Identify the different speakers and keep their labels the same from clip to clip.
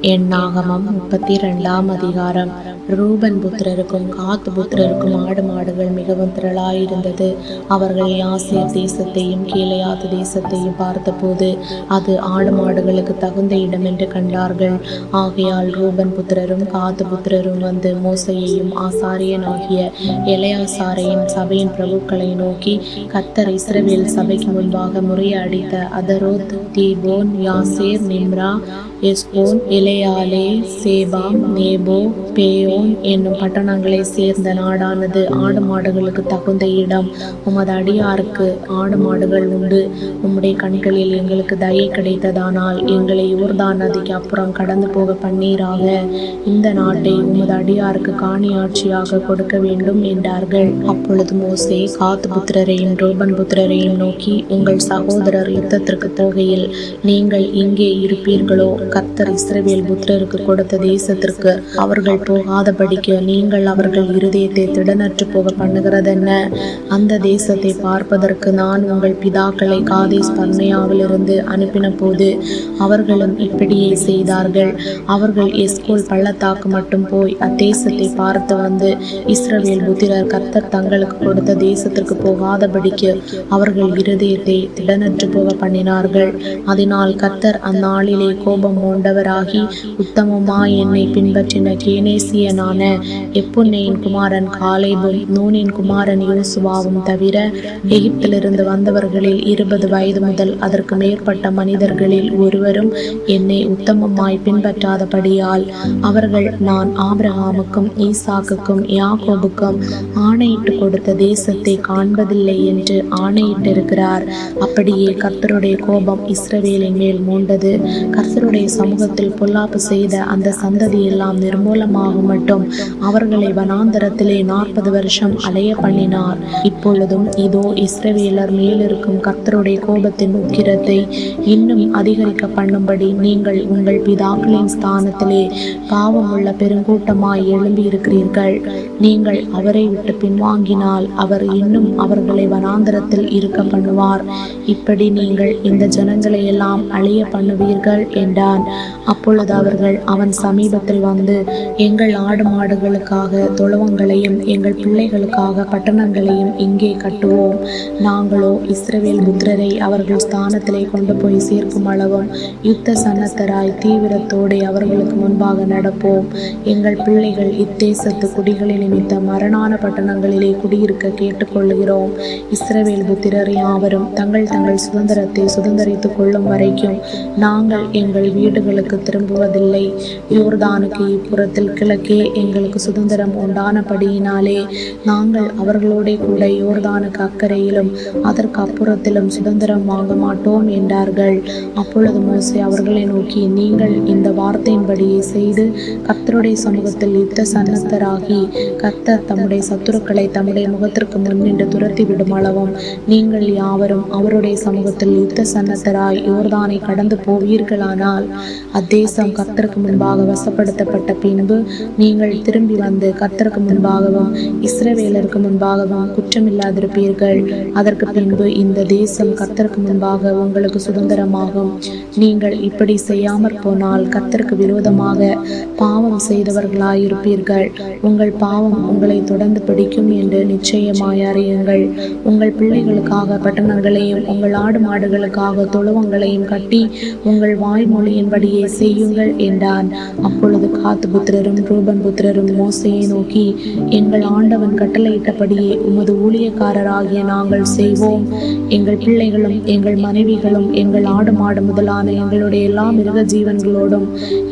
Speaker 1: எண்ணாகமம் முப்பத்தி ரெண்டாம் அதிகாரம். ரூபன் புத்திரருக்கும் காத்து புத்திரருக்கும் ஆடு மாடுகள் மிகவும் திரளாயிருந்தது. அவர்கள் யாசேர் தேசத்தையும் கீழையாத்து தேசத்தையும் பார்த்தபோது அது ஆடு மாடுகளுக்கு தகுந்த இடம் என்று கண்டார்கள். ஆகையால் ரூபன் புத்திரரும் காத்து புத்திரரும் வந்து மோசையையும் ஆசாரியனாகிய இளையாசாரையும் சபையின் பிரபுக்களை நோக்கி கத்தர் இஸ்ரவேல் சபைக்கு முன்பாக முறையடித்த அதரோத் தீபோன் யாசேர் நிம்ரா எஸ்போன் இலையாலே சேபாம் நேபோ பேயோன் என்னும் பட்டணங்களை சேர்ந்த நாடானது ஆடு மாடுகளுக்கு தகுந்த இடம். உமது அடியாருக்கு ஆடு மாடுகள் உண்டு. உம்முடைய கண்களில் எங்களுக்கு தயை கிடைத்ததானால் எங்களை யோர்தான் நதிக்கு அப்புறம் கடந்து போக பன்னீராக இந்த நாட்டை உமது அடியாருக்கு காணியாட்சியாக கொடுக்க வேண்டும் என்றார்கள். அப்பொழுது மோசே காத்து புத்திரரையும் ரோபன் புத்திரரையும் நோக்கி உங்கள் சகோதரர் யுத்தத்திற்கு போகையில் நீங்கள் இங்கே இருப்பீர்களோ? கத்தர் இஸ்ரவேல் புத்திரருக்கு கொடுத்த தேசத்திற்கு அவர்கள் போகாத படிக்க நீங்கள் அவர்கள் இருதயத்தை திடனற்று போக பண்ணுகிறதென்ன? அந்த தேசத்தை பார்ப்பதற்கு நான் உங்கள் பிதாக்களை காதேஸ் பர்மையாவிலிருந்து அனுப்பின போது அவர்களும் இப்படியே செய்தார்கள். அவர்கள் எஸ்கோல் பள்ளத்தாக்கு மட்டும் போய் அத்தேசத்தை பார்த்து வந்து இஸ்ரவேல் புத்திரர் கர்த்தர் தங்களுக்கு கொடுத்த தேசத்திற்கு போகாதபடிக்கு அவர்கள் இருதயத்தை திடனற்று போக பண்ணினார்கள். அதனால் கர்த்தர் அந்நாளிலே கோபம் மூண்டவராகி உத்தமமாய் என்னை பின்பற்றின கேனேசியனான எப்புன்னையின் குமாரன் காலேபும் நூனின் குமாரன் யோசுவாவும் தவிர எகிப்திலிருந்து வந்தவர்களில் இருபது வயது முதல் அதற்கு மேற்பட்ட மனிதர்களில் ஒருவரும் என்னை உத்தமமாய் பின்பற்றாதபடியால் அவர்கள் நான் ஆபிரகாமுக்கும் ஈசாக்குக்கும் யாகோபுக்கும் ஆணையிட்டு கொடுத்த தேசத்தை காண்பதில்லை என்று ஆணையிட்டிருக்கிறார். அப்படியே கர்த்தருடைய கோபம் இஸ்ரவேலின் மேல் மூண்டது. கர்த்தருடைய சமூகத்தில் பொல்லாப்பு செய்த அந்த சந்ததி எல்லாம் நிர்மூலமாகும் மட்டும் அவர்களை வனாந்தரத்திலே நாற்பது வருஷம் அலைய பண்ணினார். இப்பொழுதும் இதோ இஸ்ரவேலர் மேலிருக்கும் கர்த்தருடைய கோபத்தின் உக்கிரத்தை இன்னும் அதிகரிக்க பண்ணும்படி நீங்கள் உங்கள் பிதாக்களின் ஸ்தானத்திலே பாவமுள்ள பெருங்கூட்டமாய் எழும்பி இருக்கிறீர்கள் நீங்கள் அவரை விட்டு பின்வாங்கினால் அவர் இன்னும் அவர்களை வனாந்தரத்தில் இருக்க பண்ணுவார். இப்படி நீங்கள் இந்த ஜனங்களை எல்லாம் அழிய பண்ணுவீர்கள் என்றான். அப்பொழுது அவர்கள் அவன் சமீபத்தில் வந்து எங்கள் ஆடு மாடுகளுக்காக தொழுவங்களையும் எங்கள் பிள்ளைகளுக்காக பட்டணங்களையும் இங்கே கட்டுவோம். நாங்களோ இஸ்ரவேல் புத்திரரை அவர்கள் ஸ்தானத்திலே கொண்டு போய் சேர்க்கும் அளவும் யுத்த சன்னத்தராய் தீவிரத்தோடு அவர்களுக்கு முன்பாக நடப்போம். எங்கள் பிள்ளைகள் இத்தேசத்து குடிகளின் நிமித்த மரணான பட்டணங்களிலே குடியிருக்க கேட்டுக்கொள்கிறோம் இஸ்ரவேல் புத்திரர் யாவரும் தங்கள் தங்கள் சுதந்திரத்தை சுதந்திரித்துக் கொள்ளும் வரைக்கும் நாங்கள் எங்கள் வீடுகளுக்கு திரும்புவதில்லை. யோர்தானுக்கு இப்புறத்தில் கிழக்கே எங்களுக்கு சுதந்திரம் உண்டானபடியினாலே நாங்கள் அவர்களோட கூட யோர்தானுக்கு அக்கறையிலும் அதற்கு அப்புறத்திலும் சுதந்திரம் வாங்க மாட்டோம் என்றார்கள். அப்பொழுது மோசை அவர்களை நோக்கி நீங்கள் இந்த வார்த்தையின்படியே செய்து கர்த்தருடைய சமூகத்தில் யுத்த சன்னத்தராகி கர்த்தர் தம்முடைய சத்துருக்களை தம்முடைய முகத்திற்கு முன்னின்று துரத்தி விடும் அளவும் நீங்கள் யாவரும் அவருடைய சமூகத்தில் யுத்த சன்னத்தராய் யோர்தானை கடந்து போவீர்களானால் அத்தேசம் கர்த்தருக்கு முன்பாக வசப்படுத்தப்பட்ட பின்பு நீ நீங்கள் திரும்பி வந்து கத்தருக்கு முன்பாகவும் இஸ்ரவேலருக்கு முன்பாகவும் குற்றமில்லாதிருப்பீர்கள். அதற்கு பின்பு இந்த தேசம் கத்தருக்கு முன்பாக உங்களுக்கு சுதந்திரமாகும். நீங்கள் இப்படி செய்யாமற் போனால் கத்தருக்கு விரோதமாக பாவம் செய்தவர்களாயிருப்பீர்கள். உங்கள் பாவம் உங்களை தொடர்ந்து பிடிக்கும் என்று நிச்சயமாய் அறியுங்கள். உங்கள் பிள்ளைகளுக்காக பட்டணங்களையும் உங்கள் ஆடு மாடுகளுக்காக தொழுவங்களையும் கட்டி உங்கள் வாய்மொழியின்படியே செய்யுங்கள் என்றான். அப்பொழுது காத்து புத்திரரும் ரூபன் புத்திரரும் மோசையை நோக்கி எங்கள் ஆண்டவன் கட்டளையிட்டபடியே உமது ஊழியக்காரராகிய நாங்கள் செய்வோம். எங்கள் பிள்ளைகளும் எங்கள் மனைவிகளும் எங்கள் ஆடு மாடு முதலான எங்களுடைய எல்லா மிருக ஜீவன்களோடும்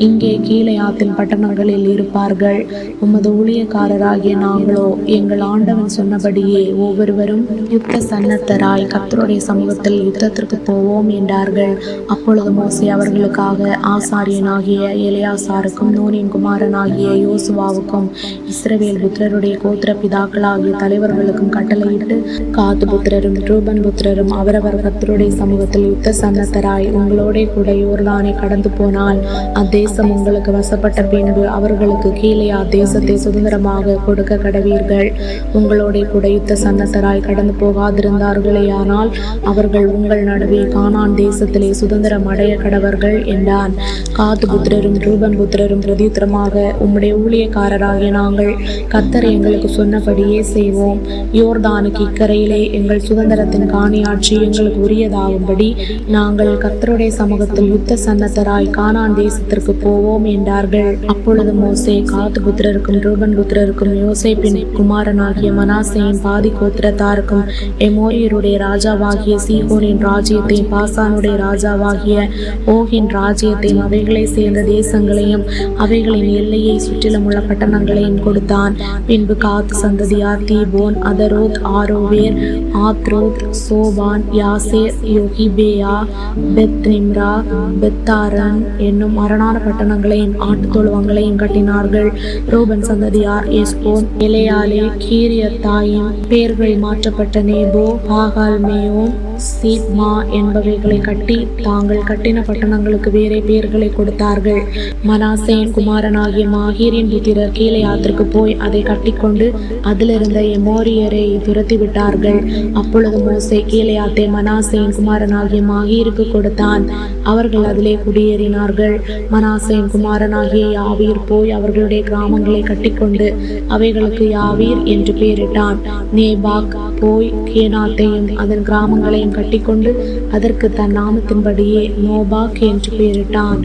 Speaker 1: இங்கே கீழையாத்தின் பட்டணங்களில் இருப்பார்கள். உமது ஊழியக்காரராகிய நாங்களோ எங்கள் ஆண்டவன் சொன்னபடியே ஒவ்வொருவரும் யுத்த சன்னத்தராய் கத்தருடைய சமூகத்தில் யுத்தத்திற்கு போவோம் என்றார்கள். அப்பொழுது மோசி அவர்களுக்காக ஆசாரியனாகிய எலியாசாருக்கும் நூனின் குமாரனாகிய யோ யோசுவாவுக்கும் இஸ்ரவேல் புத்திரருடைய கோத்திர பிதாக்களாகிய தலைவர்களுக்கும் கட்டளையிட்டு காத்து புத்திரரும் ரூபன் புத்திரரும் அவரவர் கத்தருடைய சமூகத்தில் யுத்த சன்னத்தராய் உங்களோட கூட யோர்தானை கடந்து போனால் அத்தேசம் உங்களுக்கு வசப்பட்ட பின்பு அவர்களுக்கு கீழே அத்தேசத்தை சுதந்திரமாக கொடுக்க கடவீர்கள். உங்களோட கூட யுத்த சன்னத்தராய் கடந்து போகாதிருந்தார்களேயானால் அவர்கள் உங்கள் நடுவே கானான் தேசத்திலே சுதந்திரம் அடைய கடவர்கள் என்றான். காத்து புத்திரரும் ரூபன் புத்திரரும் பிரதித்திரமாக உம்முடைய ஊழியக்காரராகிய நாங்கள் கர்த்தர் எங்களுக்கு சொன்னபடியே செய்வோம். யோர்தானுக்கு இக்கரையிலே எங்கள் சுதந்திரத்தின் காணியாட்சி எங்களுக்கு உரியதாகும்படி நாங்கள் கத்தருடைய சமூகத்தில் யுத்த சன்னத்தராய் கானான் தேசத்திற்கு போவோம் என்றார்கள். அப்பொழுது மோசே காத்து புத்திரருக்கும் ரூபன் புத்திரருக்கும் யோசேப்பின் குமாரனாகிய மனாசேயின் பாதி கோத்திரத்தாருக்கும் எமோரியருடைய ராஜாவாகிய சீகோனின் ராஜ்யத்தையும் பாசானுடைய ராஜாவாகிய ஓகின் ராஜ்யத்தையும் அவைகளை சேர்ந்த தேசங்களையும் அவைகளின் எல்லையை சுற்றிலும் உள்ள பட்டணங்களையும் கொடுத்தான். பின்பு காத் சந்ததியார் Dibon Ataroth Aroer Atroth Shophan Jaazer Jogbehah Bethnimrah Bethharan என்னும் அரணான பட்டணங்களையும் ஆட்டுத் தொழுவங்களையும் கட்டினார்கள். ரூபன் சந்ததியார் எஸ்போன் இலையாலே கீரியத்தாயின் பெயர்கள் மாற்றப்பட்ட நேபோ ஆகால்மேயோன் சீப்மா என்பவைகளை கட்டி தாங்கள் கட்டின பட்டணங்களுக்கு வேறே பெயர்களை கொடுத்தார்கள். மனாசேன் குமாரனாகிய மாஹீரின் புத்திரர் கீழையாத்திற்கு போய் அதை கட்டிக்கொண்டு அதிலிருந்த எமோரியரை துரத்தி விட்டார்கள் அப்பொழுது மோசே கீழையாத்தை மனாசேன் குமாரனாகிய மாஹீருக்கு கொடுத்தான். அவர்கள் அதிலே குடியேறினார்கள். மனாசேன் குமாரனாகிய யாவீர் போய் அவர்களுடைய கிராமங்களை கட்டிக்கொண்டு அவைகளுக்கு யாவீர் என்று பெயரிட்டான். நேபாக் போய் கேனாத்தையும் அதன் கிராமங்களை கிராமங்களையும் கட்டிக்கொண்டு அதற்கு தன் நாமத்தின்படியே நோபாக் என்று பெயரிட்டான்.